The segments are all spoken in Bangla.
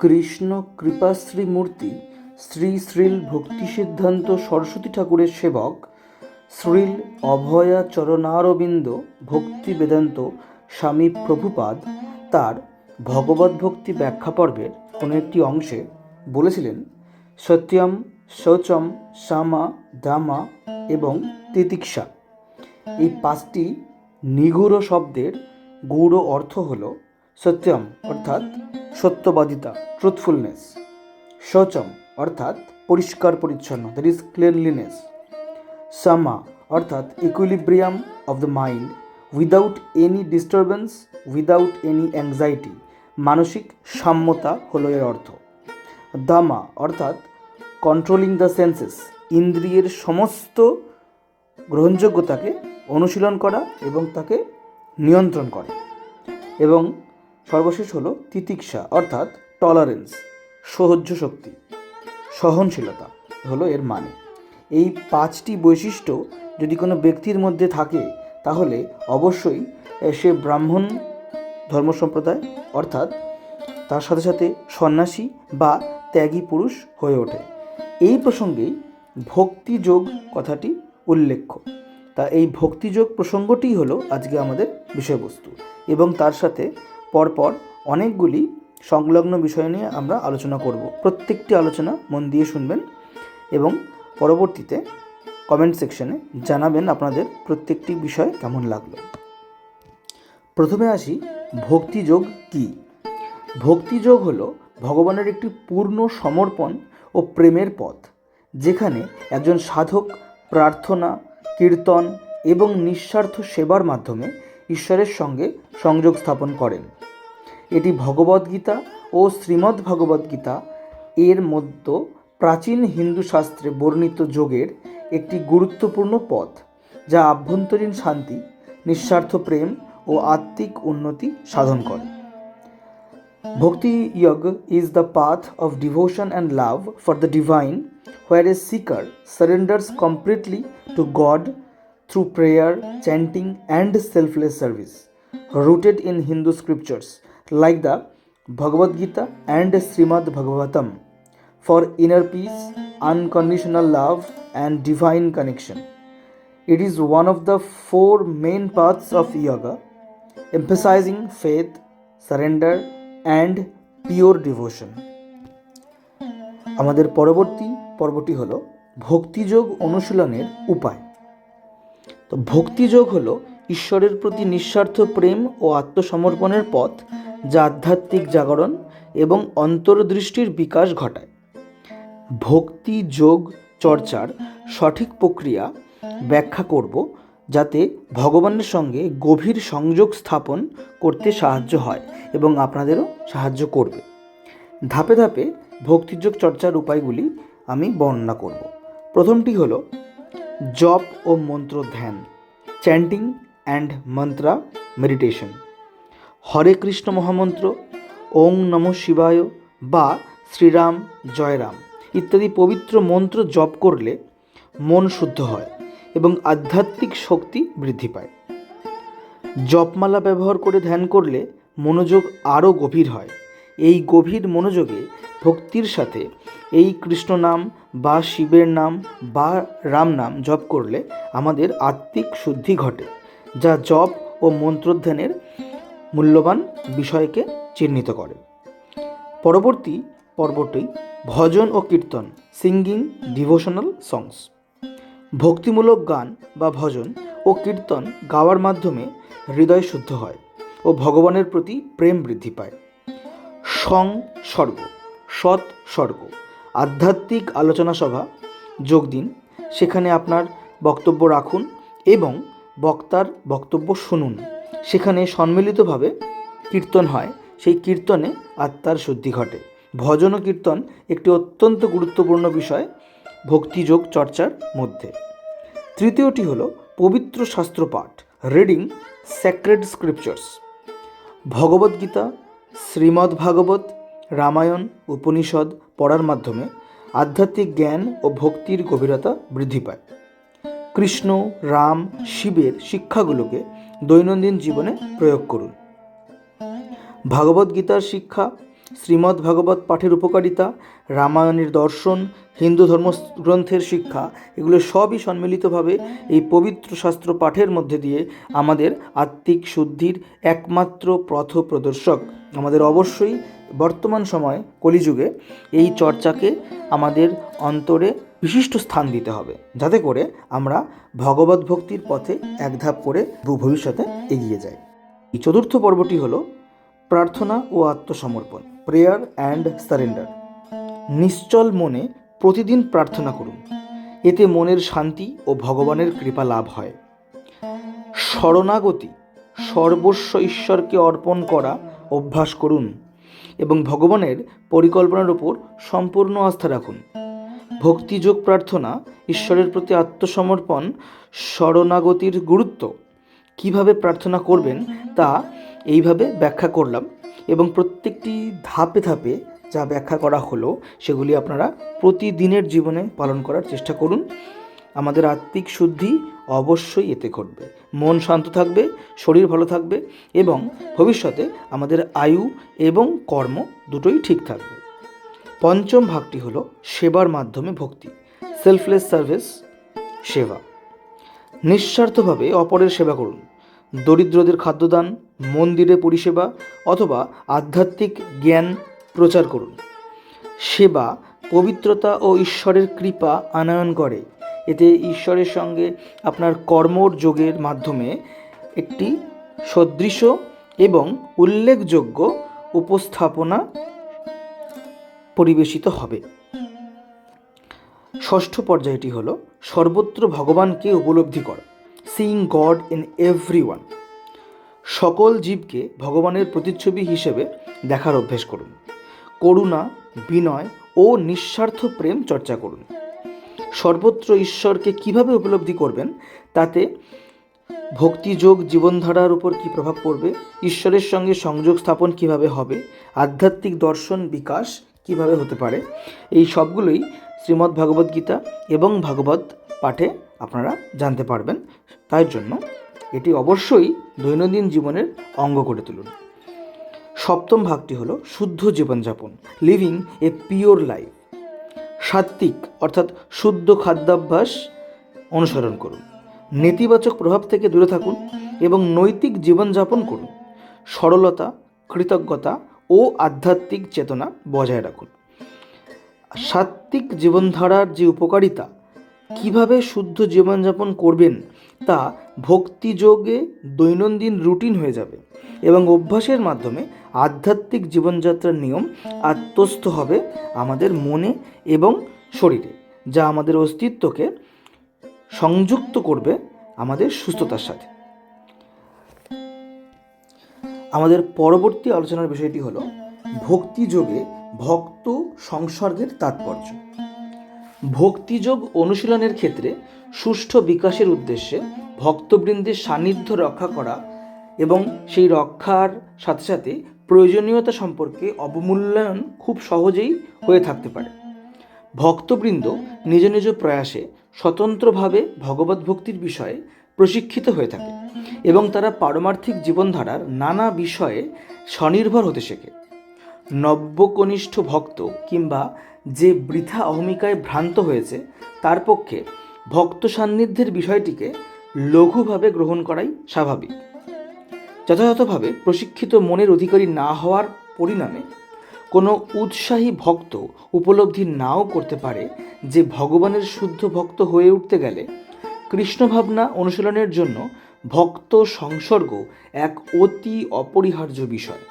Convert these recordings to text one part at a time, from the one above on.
কৃষ্ণ কৃপাশ্রী মূর্তি শ্রী শ্রীল ভক্তি সিদ্ধান্ত সরস্বতী ঠাকুরের সেবক, শ্রীল অভয়া চরণারবিন্দ ভক্তি বেদান্ত স্বামী প্রভুপাদ তার ভগবত ভক্তি ব্যাখ্যা পর্বের কোনো একটি অংশে বলেছিলেন, সত্যম, শৌচম, সামা, দামা এবং তিতিক্ষা। এই পাঁচটি নিগূঢ় শব্দের গূঢ় অর্থ হল সত্যম অর্থাৎ সত্যবাদিতা ট্রুথফুলনেস শৌচম অর্থাৎ পরিষ্কার পরিচ্ছন্ন দ্যাট ইজ ক্লিনলিনেস সামা অর্থাৎ equilibrium of the mind without any disturbance without any anxiety মানসিক সাম্যতা হলো এর অর্থ। দামা অর্থাৎ কন্ট্রোলিং দ্য সেন্সেস ইন্দ্রিয়ের সমস্ত গ্রহণযোগ্যতাকে অনুশীলন করা এবং তাকে নিয়ন্ত্রণ করা। এবং সর্বশেষ হলো তিতিক্ষা, অর্থাৎ টলারেন্স সহ্য শক্তি। সহনশীলতা হলো এর মানে। এই পাঁচটি বৈশিষ্ট্য যদি কোনো ব্যক্তির মধ্যে থাকে, তাহলে অবশ্যই সে ব্রাহ্মণ ধর্ম সম্প্রদায়, অর্থাৎ তার সাথে সাথে সন্ন্যাসী বা ত্যাগী পুরুষ হয়ে ওঠে। এই প্রসঙ্গেই ভক্তিযোগ কথাটি উল্লেখ্য। তা এই ভক্তিযোগ প্রসঙ্গটিই হলো আজকে আমাদের বিষয়বস্তু এবং তার সাথে পরপর অনেকগুলি সংলগ্ন বিষয় নিয়ে আমরা আলোচনা করব। প্রত্যেকটি আলোচনা মন দিয়ে শুনবেন এবং পরবর্তীতে কমেন্ট সেকশনে জানাবেন আপনাদের প্রত্যেকটি বিষয় কেমন লাগল। প্রথমে আসি ভক্তিযোগ কী? ভক্তিযোগ হলো ভগবানের একটি পূর্ণ সমর্পণ ও প্রেমের পথ, যেখানে একজন সাধক প্রার্থনা, কীর্তন এবং নিঃস্বার্থ সেবার মাধ্যমে ঈশ্বরের সঙ্গে সংযোগ স্থাপন করেন। এটি ভগবদ্গীতা ও শ্রীমদ্ ভগবদ্গীতা এর মধ্যে প্রাচীন হিন্দু শাস্ত্রে বর্ণিত যোগের একটি গুরুত্বপূর্ণ পথ, যা আভ্যন্তরীণ শান্তি, নিঃস্বার্থ প্রেম ও আত্মিক উন্নতি সাধন করে। Bhakti yoga is the path of devotion and love for the divine where a seeker surrenders completely to god through prayer chanting and selfless service rooted in Hindu scriptures like the Bhagavad Gita and Srimad Bhagavatam, for inner peace, unconditional love, and divine connection. It is one of the four main paths of yoga, emphasizing faith, surrender, and pure devotion. আমাদের পরবর্তী পর্বটি হলো ভক্তিযোগ অনুশীলনের উপায় তো ভক্তিযোগ হলো ঈশ্বরের প্রতি নিঃস্বার্থ প্রেম ও আত্মসমর্পণের পথ যা আধ্যাত্মিক জাগরণ এবং অন্তর্দৃষ্টির বিকাশ ঘটায়। ভক্তি, যোগ, চর্চার সঠিক প্রক্রিয়া ব্যাখ্যা করব যাতে ভগবানের সঙ্গে গভীর সংযোগ স্থাপন করতে সাহায্য হয় এবং আপনাদেরও সাহায্য করবে। ধাপে ধাপে ভক্তিযোগ চর্চার উপায়গুলি আমি বর্ণনা করব। প্রথমটি হলো জপ ও মন্ত্র ধ্যান chanting and mantra meditation Hare Krishna মহামন্ত্র ওং নম শিবায় বা শ্রীরাম জয়রাম ইত্যাদি পবিত্র মন্ত্র জপ করলে মন শুদ্ধ হয় এবং আধ্যাত্মিক শক্তি বৃদ্ধি পায়। জপমালা ব্যবহার করে ধ্যান করলে মনোযোগ আরও গভীর হয়। এই গভীর মনোযোগে ভক্তির সাথে এই কৃষ্ণ নাম বা শিবের নাম বা রাম নাম জপ করলে আমাদের আত্মিক শুদ্ধি ঘটে, যা জপ ও মন্ত্রধ্যানের মূল্যবান বিষয়কে চিহ্নিত করে। পরবর্তী পর্বটি ভজন ও কীর্তন, সিঙ্গিং ডিভোশনাল সংস ভক্তিমূলক গান বা ভজন ও কীর্তন গাওয়ার মাধ্যমে হৃদয় শুদ্ধ হয় ও ভগবানের প্রতি প্রেম বৃদ্ধি পায়। সং স্বর্গ, সৎ স্বর্গ, আধ্যাত্মিক আলোচনা সভা, যোগ দিন, সেখানে আপনার বক্তব্য রাখুন এবং বক্তার বক্তব্য শুনুন। সেখানে সম্মিলিতভাবে কীর্তন হয়। সেই কীর্তনে আত্মার শুদ্ধি ঘটে। ভজন ও কীর্তন একটি অত্যন্ত গুরুত্বপূর্ণ বিষয় ভক্তিযোগ চর্চার মধ্যে। তৃতীয়টি হলো পবিত্র শাস্ত্র পাঠ reading sacred scriptures Bhagavad Gita, Srimad Bhagavat, Ramayana, Upanishad পড়ার মাধ্যমে আধ্যাত্মিক জ্ঞান ও ভক্তির গভীরতা বৃদ্ধি পায়। কৃষ্ণ, রাম, শিবের শিক্ষাগুলোকে দৈনন্দিন জীবনে প্রয়োগ করুন। ভাগবত গীতার শিক্ষা, শ্রীমদ্ ভাগবত পাঠের উপকারিতা, রামায়ণের দর্শন, হিন্দু ধর্মগ্রন্থের শিক্ষা, এগুলো সবই সম্মিলিতভাবে এই পবিত্র শাস্ত্র পাঠের মধ্যে দিয়ে আমাদের আত্মিক শুদ্ধির একমাত্র পথ প্রদর্শক আমাদের অবশ্যই বর্তমান সময় কলিযুগে এই চর্চাকে আমাদের অন্তরে বিশিষ্ট স্থান দিতে হবে, যাতে করে আমরা ভগবত ভক্তির পথে এক ধাপ করে ভবিষ্যতে এগিয়ে যাই। এই চতুর্থ পর্বটি হলো প্রার্থনা ও আত্মসমর্পণ প্রেয়ার অ্যান্ড সারেন্ডার নিশ্চল মনে প্রতিদিন প্রার্থনা করুন, এতে মনের শান্তি ও ভগবানের কৃপা লাভ হয়। শরণাগতি, সর্বস্ব ঈশ্বরকে অর্পণ করা অভ্যাস করুন এবং ভগবানের পরিকল্পনার উপর সম্পূর্ণ আস্থা রাখুন। ভক্তিযোগ প্রার্থনা, ঈশ্বরের প্রতি আত্মসমর্পণ, শরণাগতির গুরুত্ব। কীভাবে প্রার্থনা করবেন তা এইভাবে ব্যাখ্যা করলাম এবং প্রত্যেকটি ধাপে ধাপে যা ব্যাখ্যা করা হলো সেগুলি আপনারা প্রতিদিনের জীবনে পালন করার চেষ্টা করুন। আমাদের আত্মিক শুদ্ধি অবশ্যই এতে ঘটবে। মন শান্ত থাকবে, শরীর ভালো থাকবে এবং ভবিষ্যতে আমাদের আয়ু এবং কর্ম দুটোই ঠিক থাকবে। পঞ্চম ভাগটি হলো সেবার মাধ্যমে ভক্তি সেলফলেস সার্ভিস সেবা। নিঃস্বার্থভাবে অপরের সেবা করুন। দরিদ্রদের খাদ্যদান, মন্দিরে পরিষেবা অথবা আধ্যাত্মিক জ্ঞান প্রচার করুন। সেবা পবিত্রতা ও ঈশ্বরের কৃপা আনয়ন করে। এতে ঈশ্বরের সঙ্গে আপনার কর্মর যোগের মাধ্যমে একটি সদৃশ এবং উল্লেখযোগ্য উপস্থাপনা পরিবেশিত হবে। ষষ্ঠ পর্যায়টি হল, সর্বত্র ভগবানকে উপলব্ধি করা। Seeing god in every one সকল জীবকে ভগবানের প্রতিচ্ছবি হিসেবে দেখার অভ্যেস করুন। করুণা, বিনয় ও নিঃস্বার্থ প্রেম চর্চা করুন। সর্বত্র ঈশ্বরকে কীভাবে উপলব্ধি করবেন? তাতে ভক্তিযোগ জীবনধারার উপর কী প্রভাব পড়বে? ঈশ্বরের সঙ্গে সংযোগ স্থাপন কীভাবে হবে? আধ্যাত্মিক দর্শন বিকাশ কীভাবে হতে পারে? এই সবগুলোই শ্রীমদ্ ভগবদ্ গীতা এবং ভাগবত পাঠে আপনারা জানতে পারবেন। তাই জন্য এটি অবশ্যই দৈনন্দিন জীবনের অঙ্গ করে তুলুন। সপ্তম ভাগটি হলো শুদ্ধ জীবনযাপন লিভিং এ পিওর লাইফ সাত্ত্বিক, অর্থাৎ শুদ্ধ খাদ্যাভ্যাস অনুসরণ করুন। নেতিবাচক প্রভাব থেকে দূরে থাকুন এবং নৈতিক জীবনযাপন করুন। সরলতা, কৃতজ্ঞতা ও আধ্যাত্মিক চেতনা বজায় রাখুন। সাত্ত্বিক জীবনধারার যে উপকারিতা কীভাবে শুদ্ধ জীবনযাপন করবেন তা ভক্তিযোগে দৈনন্দিন রুটিন হয়ে যাবে এবং অভ্যাসের মাধ্যমে আধ্যাত্মিক জীবনযাত্রার নিয়ম আত্মস্থ হবে আমাদের মনে এবং শরীরে, যা আমাদের অস্তিত্বকে সংযুক্ত করবে আমাদের সুস্থতার সাথে। আমাদের পরবর্তী আলোচনার বিষয়টি হলো, ভক্তিযোগে ভক্ত সংসর্গের তাৎপর্য। ভক্তিযোগ অনুশীলনের ক্ষেত্রে সুষ্ঠু বিকাশের উদ্দেশ্যে ভক্তবৃন্দের সান্নিধ্য রক্ষা করা এবং সেই রক্ষার সাথে সাথে প্রয়োজনীয়তা সম্পর্কে অবমূল্যায়ন খুব সহজেই হয়ে থাকতে পারে। ভক্তবৃন্দ নিজ নিজ প্রয়াসে স্বতন্ত্রভাবে ভগবত ভক্তির বিষয়ে প্রশিক্ষিত হয়ে থাকে এবং তারা পারমার্থিক জীবনধারার নানা বিষয়ে স্বনির্ভর হতে শেখে। নব্যকনিষ্ঠ ভক্ত কিংবা যে বৃথা অহমিকায় ভ্রান্ত হয়েছে, তার পক্ষে ভক্ত সান্নিধ্যের বিষয়টিকে লঘুভাবে গ্রহণ করাই স্বাভাবিক। যথাযথভাবে প্রশিক্ষিত মনের অধিকারী না হওয়ার পরিণামে কোনো উৎসাহী ভক্ত উপলব্ধি নাও করতে পারে যে ভগবানের শুদ্ধ ভক্ত হয়ে উঠতে গেলে কৃষ্ণ ভাবনা অনুশীলনের জন্য ভক্ত সংসর্গ এক অতি অপরিহার্য বিষয়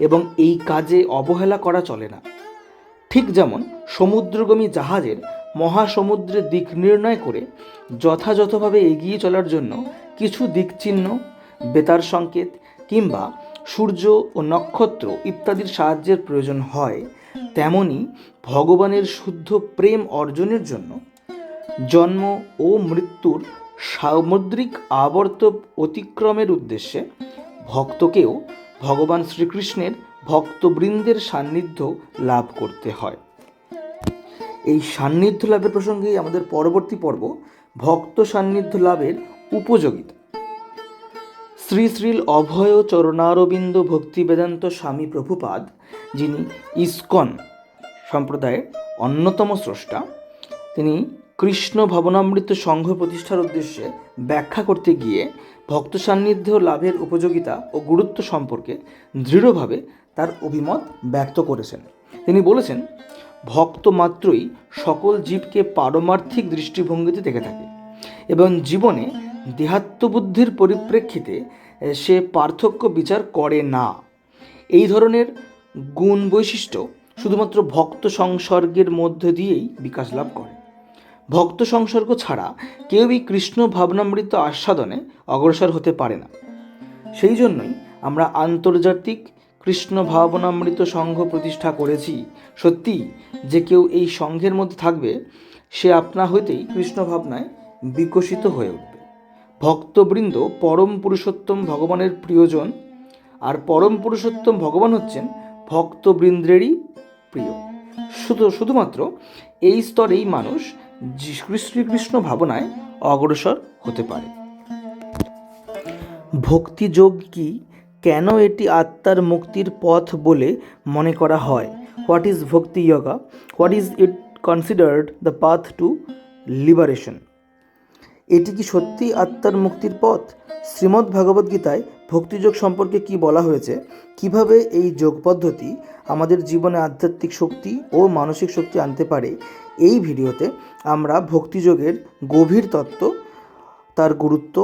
এবং এই কাজে অবহেলা করা চলে না। ঠিক যেমন সমুদ্রগামী জাহাজের মহাসমুদ্রে দিক নির্ণয় করে যথাযথভাবে এগিয়ে চলার জন্য কিছু দিকচিহ্ন, বেতার সংকেত কিংবা সূর্য ও নক্ষত্র ইত্যাদির সাহায্যের প্রয়োজন হয়। তেমনি ভগবানের শুদ্ধ প্রেম অর্জনের জন্য জন্ম ও মৃত্যুর সামুদ্রিক আবর্ত অতিক্রমের উদ্দেশ্যে ভক্তকেও ভগবান শ্রীকৃষ্ণের ভক্তবৃন্দের সান্নিধ্য লাভ করতে হয়। এই সান্নিধ্য লাভের প্রসঙ্গেই আমাদের পরবর্তী পর্ব ভক্ত সান্নিধ্য লাভের উপযোগিতা। শ্রী শ্রীল অভয় চরণারবিন্দ ভক্তি বেদান্ত স্বামী প্রভুপাদ, যিনি ইস্কন সম্প্রদায়ের অন্যতম স্রষ্টা, তিনি কৃষ্ণ ভবনামৃত সংঘ প্রতিষ্ঠার উদ্দেশ্যে ব্যাখ্যা করতে গিয়ে ভক্ত সান্নিধ্য লাভের উপযোগিতা ও গুরুত্ব সম্পর্কে দৃঢ়ভাবে তার অভিমত ব্যক্ত করেছেন। তিনি বলেছেন, ভক্ত মাত্রই সকল জীবকে পারমার্থিক দৃষ্টিভঙ্গিতে দেখে থাকে এবং জীবনে দেহাত্মবুদ্ধির পরিপ্রেক্ষিতে সে পার্থক্য বিচার করে না। এই ধরনের গুণ বৈশিষ্ট্য শুধুমাত্র ভক্ত সংসর্গের মধ্য দিয়েই বিকাশ লাভ করে। ভক্ত সংসর্গ ছাড়া কেউই কৃষ্ণ ভাবনামৃত আস্বাদনে অগ্রসর হতে পারে না। সেই জন্যই আমরা আন্তর্জাতিক কৃষ্ণ ভাবনামৃত সংঘ প্রতিষ্ঠা করেছি। সত্যি, যে কেউ এই সংঘের মধ্যে থাকবে, সে আপনা হইতেই কৃষ্ণ ভাবনায় বিকশিত হয়ে উঠবে। ভক্তবৃন্দ পরম পুরুষোত্তম ভগবানের প্রিয়জন, আর পরম পুরুষোত্তম ভগবান হচ্ছেন ভক্তবৃন্দ্রেরই প্রিয়। শুধু, শুধুমাত্র এই স্তরেই মানুষ শ্রীকৃষ্ণ ভাবনায় অগ্রসর হতে পারে। ভক্তিযোগ কি কেন এটি আত্মার মুক্তির পথ বলে মনে করা হয়? What is Bhakti yoga what is it considered the path to liberation এটি কি সত্যি আত্মার মুক্তির পথ? শ্রীমদ্ ভগবদ্গীতায় ভক্তিযোগ সম্পর্কে কি বলা হয়েছে? কীভাবে এই যোগ পদ্ধতি আমাদের জীবনে আধ্যাত্মিক শক্তি ও মানসিক শক্তি আনতে পারে? এই ভিডিওতে আমরা ভক্তিযোগের গভীর তত্ত্ব তার গুরুত্ব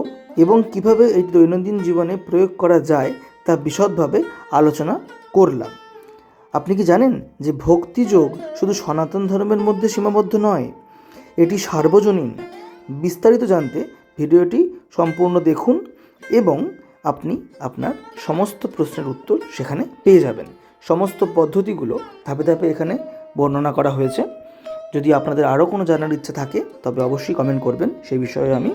এবং কীভাবে এই দৈনন্দিন জীবনে প্রয়োগ করা যায় তা বিশদভাবে আলোচনা করলাম। আপনি কি জানেন যে ভক্তিযোগ শুধু সনাতন ধর্মের মধ্যে সীমাবদ্ধ নয়, এটি সার্বজনীন। বিস্তারিত জানতে ভিডিওটি সম্পূর্ণ দেখুন এবং আপনি আপনার সমস্ত প্রশ্নের উত্তর সেখানে পেয়ে যাবেন। সমস্ত পদ্ধতিগুলো ধাপে ধাপে এখানে বর্ণনা করা হয়েছে। যদি আপনাদের আরও কোনো জানার ইচ্ছা থাকে, তবে অবশ্যই কমেন্ট করবেন। সেই বিষয়ে আমি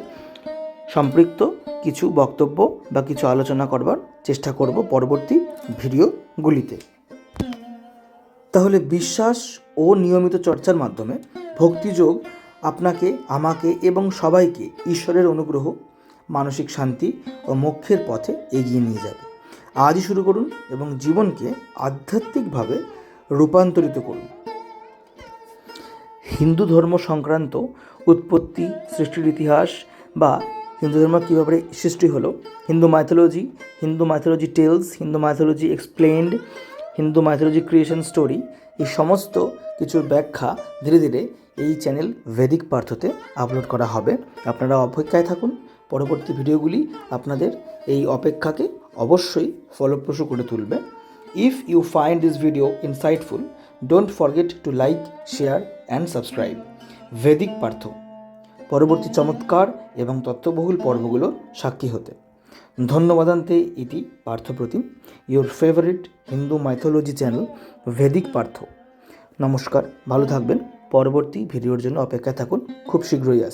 সম্পৃক্ত কিছু বক্তব্য বা কিছু আলোচনা করবার চেষ্টা করব পরবর্তী ভিডিওগুলিতে। তাহলে বিশ্বাস ও নিয়মিত চর্চার মাধ্যমে ভক্তিযোগ আপনাকে, আমাকে এবং সবাইকে ঈশ্বরের অনুগ্রহ, মানসিক শান্তি ও মোক্ষের পথে এগিয়ে নিয়ে যাবে। আজই শুরু করুন এবং জীবনকে আধ্যাত্মিকভাবে রূপান্তরিত করুন। হিন্দু ধর্ম সংক্রান্ত উৎপত্তি, সৃষ্টির ইতিহাস বা হিন্দু ধর্ম কীভাবে সৃষ্টি হলো? Hindu mythology Hindu mythology tales Hindu mythology explained Hindu mythology creation story এই সমস্ত কিছুর ব্যাখ্যা ধীরে ধীরে এই চ্যানেল ভেদিক পার্থতে আপলোড করা হবে। আপনারা অপেক্ষায় থাকুন। পরবর্তী ভিডিওগুলি আপনাদের এই অপেক্ষাকে অবশ্যই ফলপ্রসূ করে তুলবে। If you find this video insightful don't forget to like share and subscribe Vedic Partha. পরবর্তী চমৎকার এবং তত্ত্ববহুল পর্বগুলো সাক্ষী হতে। ধন্যবাদান্তে ইতি Parthapratim your favourite Hindu mythology channel Vedic Partha নমস্কার, ভালো থাকবেন। পরবর্তী ভিডিওর জন্য অপেক্ষায় থাকুন। খুব শীঘ্রই আস